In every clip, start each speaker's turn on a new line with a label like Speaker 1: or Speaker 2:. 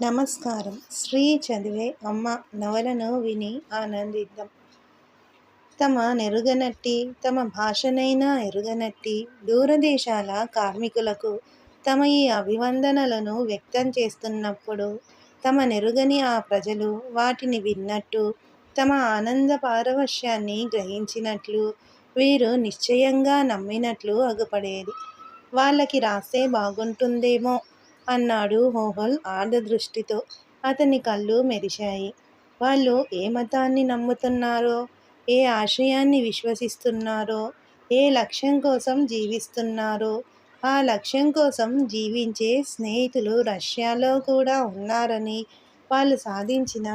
Speaker 1: నమస్కారం. శ్రీ చదివే అమ్మ నవలను విని ఆనందిద్దాం. తమ నెరుగనట్టి తమ భాషనైనా ఎరుగనట్టి దూరదేశాల కార్మికులకు తమ ఈ అభివందనలను వ్యక్తం చేస్తున్నప్పుడు తమ నెరుగని ఆ ప్రజలు వాటిని విన్నట్టు తమ ఆనంద పారవశ్యాన్ని గ్రహించినట్లు వీరు నిశ్చయంగా నమ్మినట్లు అగుపడేది. వాళ్ళకి రాస్తే బాగుంటుందేమో అన్నాడు మోహల్ ఆర్ధదృష్టితో అతని కళ్ళు మెరిశాయి. వాళ్ళు ఏ మతాన్ని నమ్ముతున్నారో, ఏ ఆశయాన్ని విశ్వసిస్తున్నారో, ఏ లక్ష్యం కోసం జీవిస్తున్నారో, ఆ లక్ష్యం కోసం జీవించే స్నేహితులు రష్యాలో కూడా ఉన్నారని, వాళ్ళు సాధించిన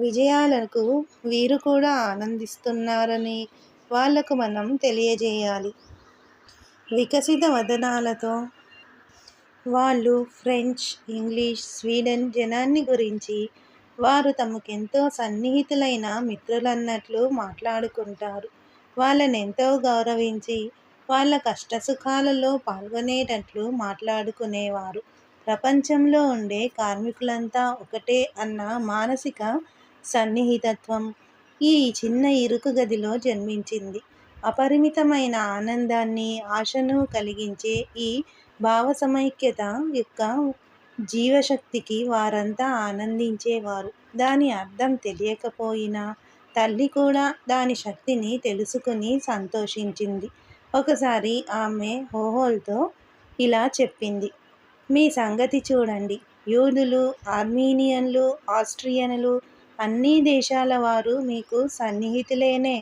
Speaker 1: విజయాలకు వీరు కూడా ఆనందిస్తున్నారని వాళ్ళకు మనం తెలియజేయాలి. వికసిత వదనాలతో వాళ్ళు ఫ్రెంచ్, ఇంగ్లీష్, స్వీడన్ జనాన్ని గురించి వారు తమకెంతో సన్నిహితులైన మిత్రులన్నట్లు మాట్లాడుకుంటారు. వాళ్ళనెంతో గౌరవించి, వాళ్ళ కష్టసుఖాలలో పాల్గొనేటట్లు మాట్లాడుకునేవారు. ప్రపంచంలో ఉండే కార్మికులంతా ఒకటే అన్న మానసిక సన్నిహితత్వం ఈ చిన్న ఇరుకు గదిలో జన్మించింది. అపరిమితమైన ఆనందాన్ని, ఆశను కలిగించే ఈ భావ సమైక్యత యొక్క జీవశక్తికి వారంతా ఆనందించేవారు. దాని అర్థం తెలియకపోయినా తల్లి కూడా దాని శక్తిని తెలుసుకుని సంతోషించింది. ఒకసారి ఆమె హోహోల్తో ఇలా చెప్పింది. మీ సంగతి చూడండి. యూదులు, ఆర్మీనియన్లు, ఆస్ట్రియన్లు అన్ని దేశాల వారు మీకు సన్నిహితులేనే.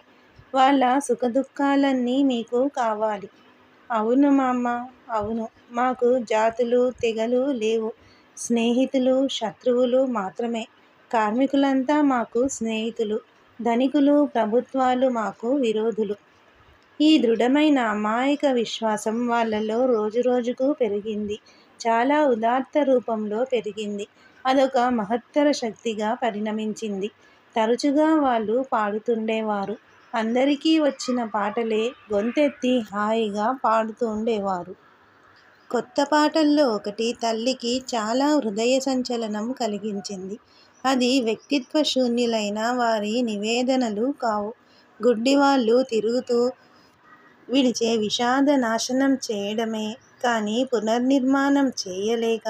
Speaker 1: వాళ్ళ సుఖదుఃఖాలన్నీ మీకు కావాలి. అవును మమ్మా! అవును. మాకు జాతులు, తెగలు లేవు. స్నేహితులు, శత్రువులు మాత్రమే. కార్మికులంతా మాకు స్నేహితులు. ధనికులు, ప్రభుత్వాలు మాకు విరోధులు. ఈ దృఢమైన అమాయక విశ్వాసం వాళ్ళలో రోజురోజుకు పెరిగింది. చాలా ఉదాత్త రూపంలో పెరిగింది. అదొక మహత్తర శక్తిగా పరిణమించింది. తరచుగా వాళ్ళు పాడుతుండేవారు. అందరికీ వచ్చిన పాటలే గొంతెత్తి హాయిగా పాడుతూ ఉండేవారు కొత్త పాటల్లో ఒకటి తల్లికి చాలా హృదయ సంచలనం కలిగించింది. అది వ్యక్తిత్వ శూన్యులైన వారి నివేదనలు కావు. గుడ్డివాళ్ళు తిరుగుతూ విడిచే విషాద నాశనం చేయడమే కానీ పునర్నిర్మాణం చేయలేక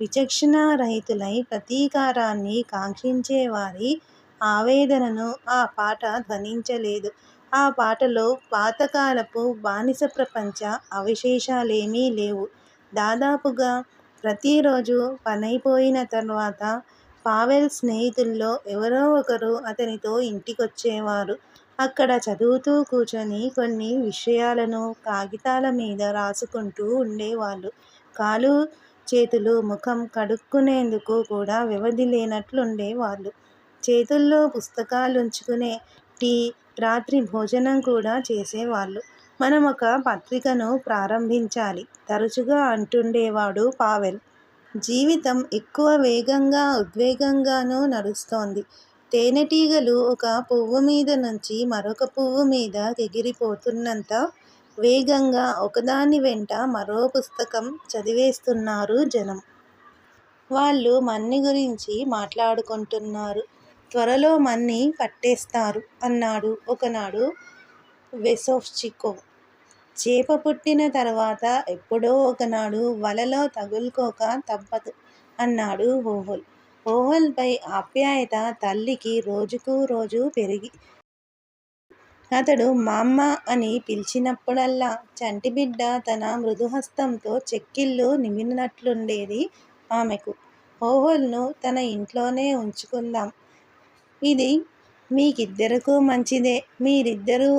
Speaker 1: విచక్షణారహితులై ప్రతీకారాన్ని కాంక్షించేవారి ఆవేదనను ఆ పాట ధ్వనించలేదు. ఆ పాటలో పాతకాలపు బానిస ప్రపంచ అవశేషాలేమీ లేవు. దాదాపుగా ప్రతిరోజు పనైపోయిన తర్వాత పావెల్ స్నేహితుల్లో ఎవరో ఒకరు అతనితో ఇంటికొచ్చేవారు. అక్కడ చదువుతూ కూర్చొని కొన్ని విషయాలను కాగితాల మీద రాసుకుంటూ ఉండేవాళ్ళు. కాలు చేతులు ముఖం కడుక్కునేందుకు కూడా వ్యవధి లేనట్లుండేవాళ్ళు. చేతుల్లో పుస్తకాలు ఉంచుకునే టీ, రాత్రి భోజనం కూడా చేసేవాళ్ళు. మనం ఒక పత్రికను ప్రారంభించాలి తరచుగా అంటుండేవాడు పావెల్. జీవితం ఎక్కువ వేగంగా ఉద్వేగంగానూ నడుస్తోంది. తేనెటీగలు ఒక పువ్వు మీద నుంచి మరొక పువ్వు మీద ఎగిరిపోతున్నంత వేగంగా ఒకదాని వెంట మరో పుస్తకం చదివేస్తున్నారు జనం. వాళ్ళు మన్ని గురించి మాట్లాడుకుంటున్నారు. త్వరలో మన్ని పట్టేస్తారు అన్నాడు ఒకనాడు వెసోఫ్చికో చేప పుట్టిన తర్వాత ఎప్పుడో ఒకనాడు వలలో తగులుకోక తప్పదు అన్నాడు ఓహోల్ ఓహోల్పై ఆప్యాయత తల్లికి రోజుకు రోజు పెరిగి అతడు మామ్మ అని పిలిచినప్పుడల్లా చంటిబిడ్డ తన మృదుహస్తంతో చెక్కిళ్ళు నిమినట్లుండేది ఆమెకు. ఓహోల్ను తన ఇంట్లోనే ఉంచుకుందాం. ఇది మీకిద్దరికూ మంచిదే. మీరిద్దరూ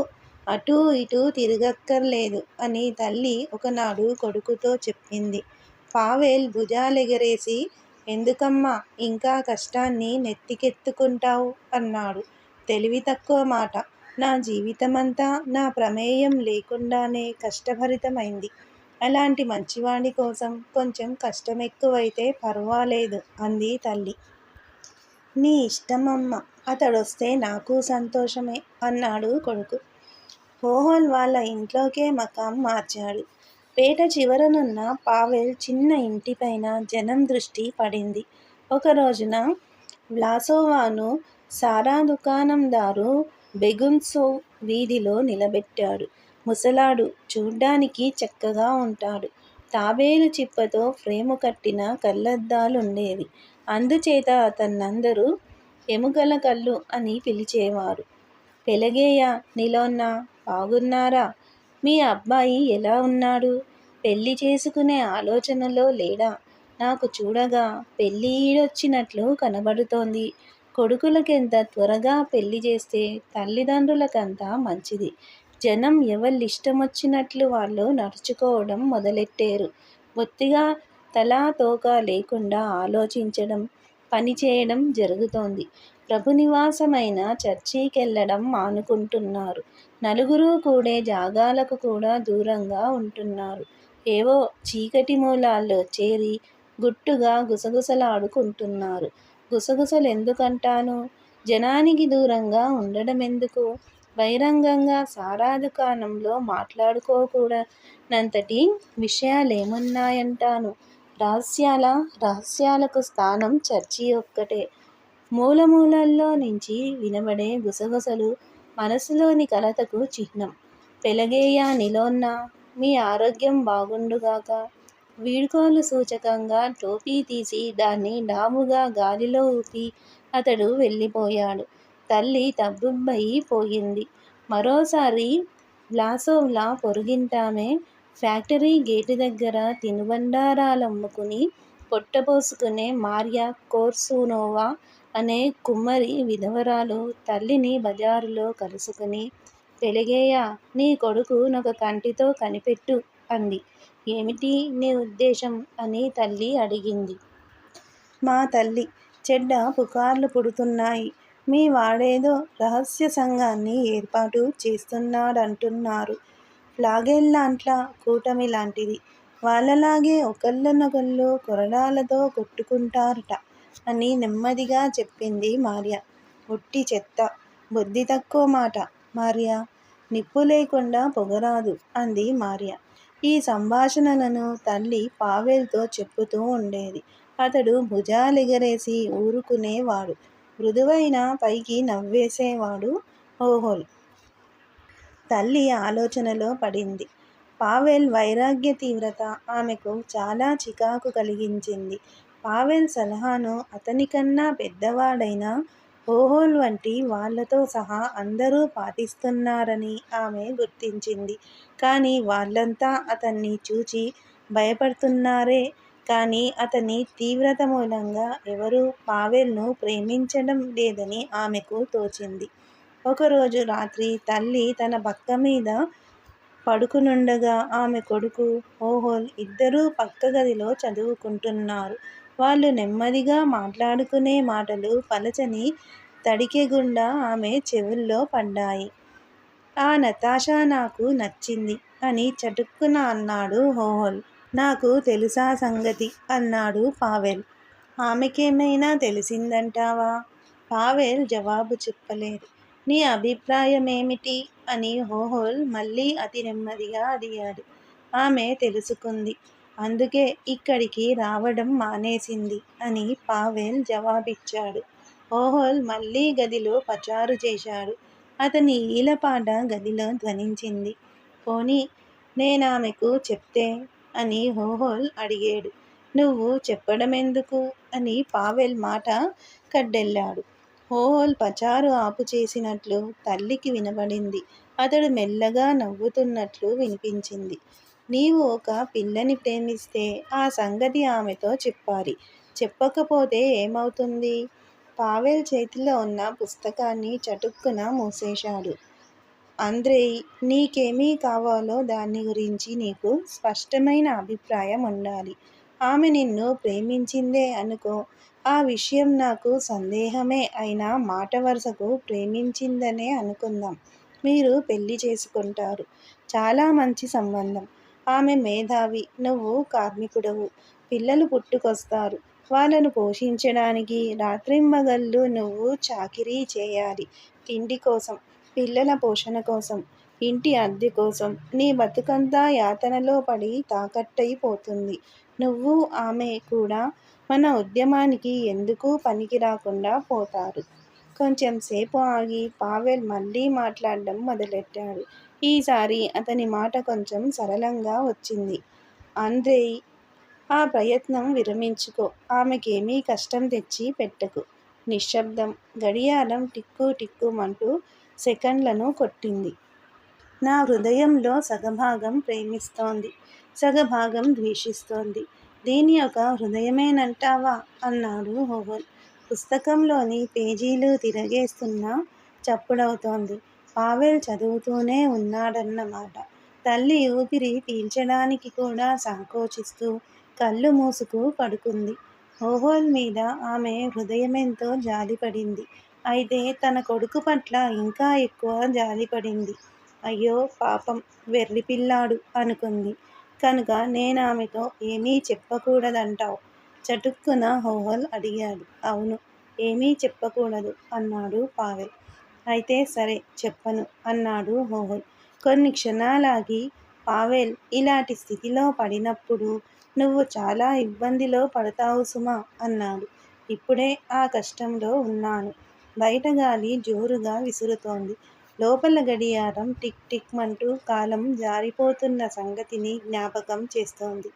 Speaker 1: అటూ ఇటూ తిరగక్కర్లేదు అని తల్లి ఒకనాడు కొడుకుతో చెప్పింది. పావేల్ భుజాలెగరేసి ఎందుకమ్మా ఇంకా కష్టాన్ని నెత్తికెత్తుకుంటావు అన్నాడు. తెలివి తక్కువ మాట. నా జీవితమంతా నా ప్రమేయం లేకుండానే కష్టభరితమైంది. అలాంటి మంచివాడి కోసం కొంచెం కష్టం ఎక్కువైతే పర్వాలేదు అంది తల్లి. నీ ఇష్టమమ్మా! అతడొస్తే నాకు సంతోషమే అన్నాడు కొడుకు. హోహోల్ వాళ్ళ ఇంట్లోకే మకాం మార్చాడు. పేట చివరనున్న పావెల్ చిన్న ఇంటిపైన జనం దృష్టి పడింది. ఒక రోజున వ్లాసోవాను సారా దుకాణందారు బెగున్సో వీధిలో నిలబెట్టాడు. ముసలాడు. చూడ్డానికి చక్కగా ఉంటాడు. తాబేలు చిప్పతో ఫ్రేము కట్టిన కళ్ళద్దాలుండేవి. అందుచేత అతన్నందరూ ఎముకల కళ్ళు అని పిలిచేవారు. పెలగేయ, నిలోన్నా బాగున్నారా? మీ అబ్బాయి ఎలా ఉన్నాడు? పెళ్ళి చేసుకునే ఆలోచనలో లేడా? నాకు చూడగా పెళ్ళి ఈడొచ్చినట్లు కనబడుతోంది. కొడుకులకెంత త్వరగా పెళ్ళి చేస్తే తల్లిదండ్రులకంత మంచిది. జనం ఎవళ్ళిష్టమొచ్చినట్లు వాళ్ళు నడుచుకోవడం మొదలెట్టారు బొత్తిగా తలా తోక లేకుండా ఆలోచించడం, పనిచేయడం జరుగుతోంది. ప్రభునివాసమైన చర్చికెళ్ళడం మానుకుంటున్నారు. నలుగురు కూడే జాగాలకు కూడా దూరంగా ఉంటున్నారు. ఏవో చీకటి మూలాల్లో చేరి గుట్టుగా గుసగుసలాడుకుంటున్నారు. గుసగుసలు ఎందుకంటాను జనానికి దూరంగా ఉండడం ఎందుకు బహిరంగంగా సారా దుకాణంలో మాట్లాడుకోకూడనంతటి విషయాలేమున్నాయంటాను? రహస్యాల రహస్యాలకు స్థానం చర్చి ఒక్కటే. మూలమూలల్లో నుంచి వినబడే గుసగుసలు మనసులోని కలతకు చిహ్నం. పెలగేయా నిలోన్నా మీ ఆరోగ్యం బాగుండుగాక. వీడ్కోలు సూచకంగా టోపీ తీసి దాన్ని డాముగా గాలిలో ఊపి అతడు వెళ్ళిపోయాడు. తల్లి తబ్బుబ్బయి పోయింది. మరోసారి వ్లాసోవ్ల పొరుగింటామే ఫ్యాక్టరీ గేటు దగ్గర తినుబండారాలమ్ముకుని పొట్టపోసుకునే మార్యా కోర్సునోవా అనే కుమ్మరి విధవరాలు తల్లిని బజారులో కలుసుకుని పెలిగేయా నీ కొడుకు నొక కంటితో కనిపెట్టు అంది. ఏమిటి నీ ఉద్దేశం? అని తల్లి అడిగింది. మా తల్లి చెడ్డ పుకార్లు పుడుతున్నాయి. మీ వాడేదో రహస్య సంఘాన్ని ఏర్పాటు చేస్తున్నాడంటున్నారు. ప్లాగేల్లాంట్ల కూటమి లాంటిది వాళ్ళలాగే ఒకళ్ళనొకళ్ళు కొరడాలతో కొట్టుకుంటారట అని నెమ్మదిగా చెప్పింది మార్య. ఒట్టి చెత్త. బుద్ధి తక్కువ మాట, మార్యా! నిప్పు లేకుండా పొగరాదు అంది మార్య. ఈ సంభాషణలను తల్లి పావేల్తో చెప్పుతూ ఉండేది. అతడు భుజాలెగరేసి ఊరుకునేవాడు. మృదువైన పైకి నవ్వేసేవాడు. ఓహోల్! తల్లి ఆలోచనలో పడింది. పావెల్ వైరాగ్య తీవ్రత ఆమెకు చాలా చికాకు కలిగించింది. పావెల్ సలహాను అతనికన్నా పెద్దవాడైన హోహోల్ వంటి వాళ్ళతో సహా అందరూ పాటిస్తున్నారని ఆమె గుర్తించింది. కానీ వాళ్ళంతా అతన్ని చూచి భయపడుతున్నారే కానీ అతని తీవ్రత మూలంగా ఎవరూ పావెల్ను ప్రేమించడం లేదని ఆమెకు తోచింది. ఒకరోజు రాత్రి తల్లి తన పక్కమీద పడుకునుండగా ఆమె కొడుకు, ఓహోల్ ఇద్దరూ పక్క గదిలో చదువుకుంటున్నారు. వాళ్ళు నెమ్మదిగా మాట్లాడుకునే మాటలు పలచని తడికెగుండా ఆమె చెవుల్లో పడ్డాయి. ఆ నతాషా నాకు నచ్చింది అని చటుక్కున అన్నాడు ఓహోల్. నాకు తెలుసా సంగతి అన్నాడు పావెల్. ఆమెకేమైనా తెలిసిందంటావా? పావెల్ జవాబు చెప్పలేదు. నీ అభిప్రాయమేమిటి? అని హోహోల్ మళ్ళీ అతి నెమ్మదిగా అడిగాడు. ఆమె తెలుసుకుంది. అందుకే ఇక్కడికి రావడం మానేసింది అని పావెల్ జవాబిచ్చాడు. ఓహోల్ మళ్ళీ గదిలో పచారు చేశాడు. అతని ఈలపాట గదిలో ధ్వనించింది. పోనీ నేనామెకు చెప్తే? అని హోహోల్ అడిగాడు నువ్వు చెప్పడమెందుకు? అని పావెల్ మాట కడ్డెళ్ళాడు. ఓహోల్ పచారు ఆపు చేసినట్లు తల్లికి వినబడింది. అతడు మెల్లగా నవ్వుతున్నట్లు వినిపించింది. నీవు ఒక పిల్లని ప్రేమిస్తే ఆ సంగతి ఆమెతో చెప్పాలి. చెప్పకపోతే ఏమవుతుంది పావెల్ చేతిలో ఉన్న పుస్తకాన్ని చటుక్కున మూసేశాడు. అంద్రెయ్! నీకేమి కావాలో దాని గురించి నీకు స్పష్టమైన అభిప్రాయం ఉండాలి. ఆమె నిన్ను ప్రేమించిందే అనుకో. ఆ విషయం నాకు సందేహమే అయినా మాటవరసకు ప్రేమించిందనే అనుకుందాం. మీరు పెళ్ళి చేసుకుంటారు. చాలా మంచి సంబంధం. ఆమె మేధావి. నువ్వు కార్మికుడవు. పిల్లలు పుట్టుకొస్తారు. వాళ్ళను పోషించడానికి రాత్రింబగళ్ళు నువ్వు చాకిరీ చేయాలి. తిండి కోసం పిల్లల పోషణ కోసం ఇంటి అద్దె కోసం నీ బతుకంతా యాతనలో పడి తాకట్టయిపోతుంది నువ్వు ఆమె కూడా మన ఉద్యమానికి ఎందుకు పనికి రాకుండా పోతారు. కొంచెం సేపు ఆగి పావెల్ మళ్ళీ మాట్లాడడం మొదలెట్టాడు. ఈసారి అతని మాట కొంచెం సరళంగా వచ్చింది. అందే ఆ ప్రయత్నం విరమించుకో. ఆమెకేమీ కష్టం తెచ్చి పెట్టకు. నిశ్శబ్దం. గడియారం టిక్కు టిక్కుమంటూ సెకండ్లను కొట్టింది. నా హృదయంలో సగభాగం ప్రేమిస్తోంది. సగభాగం ద్వేషిస్తోంది. దీని ఒక హృదయమేనంటావా? అన్నాడు హోవల్ పుస్తకంలోని పేజీలు తిరగేస్తున్నా చప్పుడవుతోంది. పావెల్ చదువుతూనే ఉన్నాడన్నమాట. తల్లి ఊపిరి పీల్చడానికి కూడా సంకోచిస్తూ కళ్ళు మూసుకు పడుకుంది. హోహోల్ మీద ఆమె హృదయమెంతో జాలిపడింది. అయితే తన కొడుకు పట్ల ఇంకా ఎక్కువ జాలిపడింది. అయ్యో పాపం వెర్రిపిల్లాడు అనుకుంది. కనుక నేను ఆమెతో ఏమీ చెప్పకూడదంటావు చటుక్కున హోహల్ అడిగాడు. అవును. ఏమీ చెప్పకూడదు అన్నాడు పావెల్. అయితే సరే చెప్పను అన్నాడు హోహల్ కొన్ని క్షణాలాగి పావెల్ ఇలాంటి స్థితిలో పడినప్పుడు నువ్వు చాలా ఇబ్బందిలో పడతావు సుమా అన్నాడు. ఇప్పుడే ఆ కష్టంలో ఉన్నాను. బయట గాలి జోరుగా విసురుతోంది. లోపల గడియారం టిక్ టిక్ అంటూ కాలం జారిపోతున్న సంగతిని జ్ఞాపకం చేస్తోంది.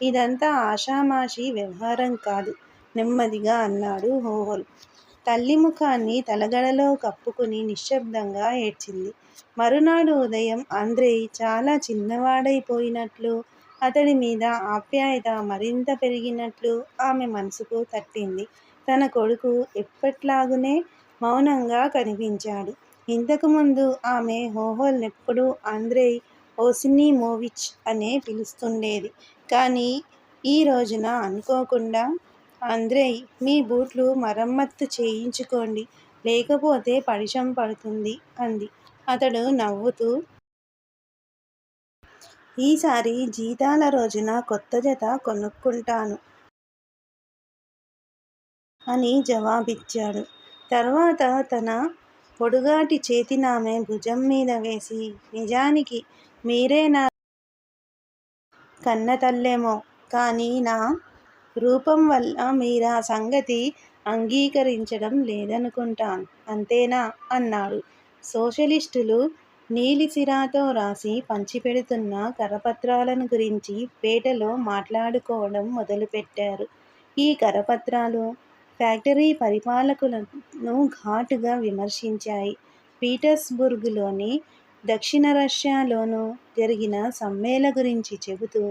Speaker 1: ఇదంతా ఆషామాషీ వ్యవహారం కాదు నెమ్మదిగా అన్నాడు హోహోల్ తల్లి ముఖాన్ని తలగడలో కప్పుకుని నిశ్శబ్దంగా ఏడ్చింది. మరునాడు ఉదయం ఆంధ్రేయ్ చాలా చిన్నవాడైపోయినట్లు అతడి మీద ఆప్యాయత మరింత పెరిగినట్లు ఆమె మనసుకు తట్టింది. తన కొడుకు ఎప్పట్లాగునే మౌనంగా కనిపించాడు. ఇంతకుముందు ఆమె హోహోల్ నెప్పుడూ ఆంద్రేయ్ వొసినిమోవిచ్ అనే పిలుస్తుండేది. కానీ ఈ రోజున అనుకోకుండా ఆంద్రేయ్ మీ బూట్లు మరమ్మత్తు చేయించుకోండి. లేకపోతే పడిశం పడుతుంది అంది. అతడు నవ్వుతూ. ఈసారి జీతాల రోజున కొత్త జత కొనుక్కుంటాను అని జవాబిచ్చాడు. తర్వాత తన పొడుగాటి చేతినామె భుజంమీద వేసి నిజానికి మీరే నా కన్నతల్లేమో కానీ నా రూపం వల్ల మీరా సంగతి అంగీకరించడం లేదనుకుంటాను. అంతేనా? అన్నాడు. సోషలిస్టులు నీలిసిరాతో రాసి పంచిపెడుతున్న కరపత్రాలను గురించి పేటలో మాట్లాడుకోవడం మొదలుపెట్టారు. ఈ కరపత్రాలు ఫ్యాక్టరీ పరిపాలకులను ఘాటుగా విమర్శించాయి. పీటర్స్బర్గ్లోని దక్షిణ రష్యాలోనూ జరిగిన సమ్మెల గురించి చెబుతూ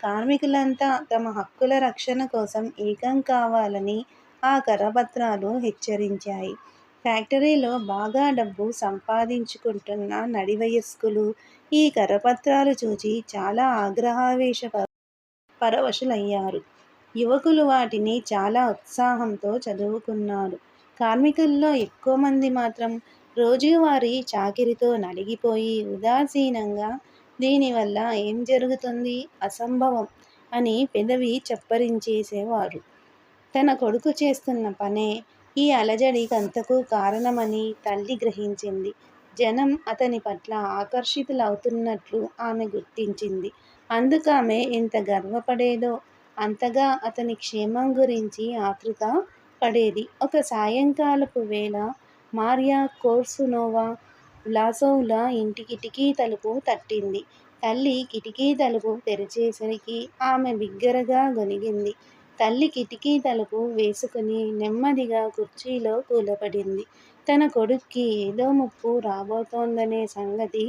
Speaker 1: కార్మికులంతా తమ హక్కుల రక్షణ కోసం ఏకం కావాలని ఆ కరపత్రాలు హెచ్చరించాయి. ఫ్యాక్టరీలో బాగా డబ్బు సంపాదించుకుంటున్న నడివయస్కులు ఈ కరపత్రాలు చూచి చాలా ఆగ్రహావేశ పరవశులయ్యారు. యువకులు వాటిని చాలా ఉత్సాహంతో చదువుకున్నారు. కార్మికుల్లో ఎక్కువ మంది మాత్రం రోజువారీ చాకిరితో నలిగిపోయి ఉదాసీనంగా దీనివల్ల ఏం జరుగుతుంది? అసంభవం అని పెదవి చప్పరించేసేవారు. తన కొడుకు చేస్తున్న పనే ఈ అలజడి కంతకూ కారణమని తల్లి గ్రహించింది. జనం అతని పట్ల ఆకర్షితులవుతున్నట్లు ఆమె గుర్తించింది. అందుకామె ఎంత గర్వపడేదో, అంతగా అతని క్షేమం గురించి ఆతృత పడేది. ఒక సాయంకాలపు వేళ మార్యా కోర్సునోవా వ్లాసోవ్ల ఇంటి కిటికీ తలుపు తట్టింది. తల్లి కిటికీ తలుపు తెరిచేసరికి ఆమె బిగ్గరగా గొనిగింది తల్లి కిటికీ తలుపు వేసుకుని నెమ్మదిగా కుర్చీలో కూలపడింది తన కొడుక్కి ఏదో ముప్పు రాబోతోందనే సంగతి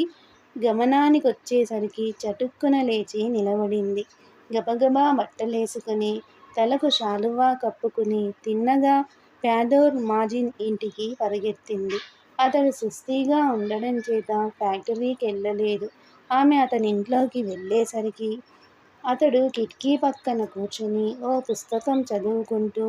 Speaker 1: గమనానికొచ్చేసరికి చటుక్కున లేచి నిలబడింది. గబగబా బట్టలేసుకుని, తలకు శాలువా కప్పుకుని తిన్నగా ప్యాదోర్ మాజిన్ ఇంటికి పరిగెత్తింది అతడు సుస్థిగా ఉండడం చేత ఫ్యాక్టరీకి వెళ్ళలేదు ఆమె అతని ఇంట్లోకి వెళ్ళేసరికి అతడు కిటికీ పక్కన కూర్చుని ఓ పుస్తకం చదువుకుంటూ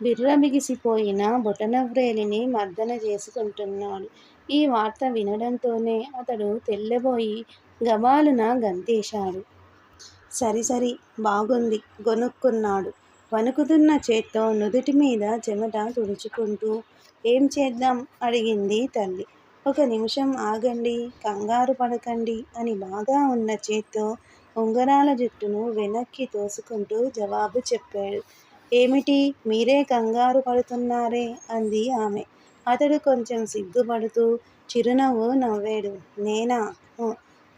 Speaker 1: బిర్రబిగిసిపోయిన బొటనవ్రేలిని మర్దన చేసుకుంటున్నాడు. ఈ వార్త వినడంతోనే అతడు తెల్లబోయి గవాలున గంతేశాడు. సరిసరి బాగుంది గొనుక్కున్నాడు వణుకుతున్న చేత్తో నుదుటి మీద చెమట తుడుచుకుంటూ. ఏం చేద్దాం? అడిగింది తల్లి. ఒక నిమిషం ఆగండి. కంగారు పడకండి అని బాగా ఉన్న చేత్తో ఉంగరాల జుట్టును వెనక్కి తోసుకుంటూ జవాబు చెప్పాడు. ఏమిటి మీరే కంగారు పడుతున్నారే అంది ఆమె అతడు కొంచెం సిగ్గుపడుతూ చిరునవ్వు నవ్వాడు నేనా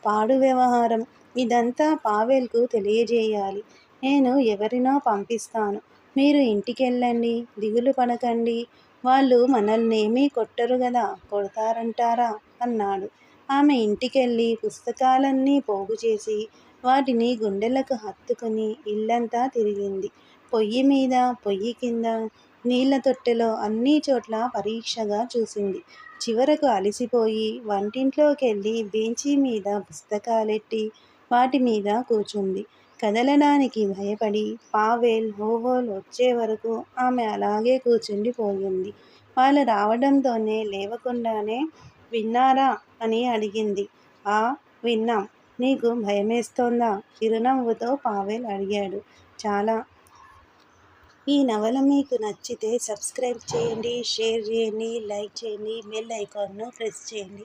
Speaker 1: పాడు వ్యవహారం ఇదంతా పావెల్కు తెలియజేయాలి. నేను ఎవరినో పంపిస్తాను. మీరు ఇంటికెళ్ళండి దిగులు పడకండి. వాళ్ళు మనల్నేమీ కొట్టరు కదా కొడతారంటారా? అన్నాడు. ఆమె ఇంటికెళ్ళి పుస్తకాలన్నీ పోగు చేసి వాటిని గుండెలకు హత్తుకుని ఇల్లంతా తిరిగింది. పొయ్యి మీద పొయ్యి కింద నీళ్ళ తొట్టెలో అన్ని చోట్ల పరీక్షగా చూసింది. చివరకు అలసిపోయి వంటింట్లోకెళ్ళి బెంచీ మీద పుస్తకాలెట్టి వాటి మీద కూర్చుంది. కదలడానికి భయపడి పావేల్ హోహోల్ వచ్చే వరకు ఆమె అలాగే కూర్చుండిపోయింది. వాళ్ళు రావడంతోనే లేవకుండానే విన్నారా అని అడిగింది. ఆ విన్నాం. నీకు భయమేస్తోందా? చిరునవ్వుతో పావేల్ అడిగాడు. చాలా. ఈ నవల మీకు నచ్చితే సబ్స్క్రైబ్ చేయండి షేర్ చేయండి లైక్ చేయండి బెల్ ఐకాన్ను ప్రెస్ చేయండి.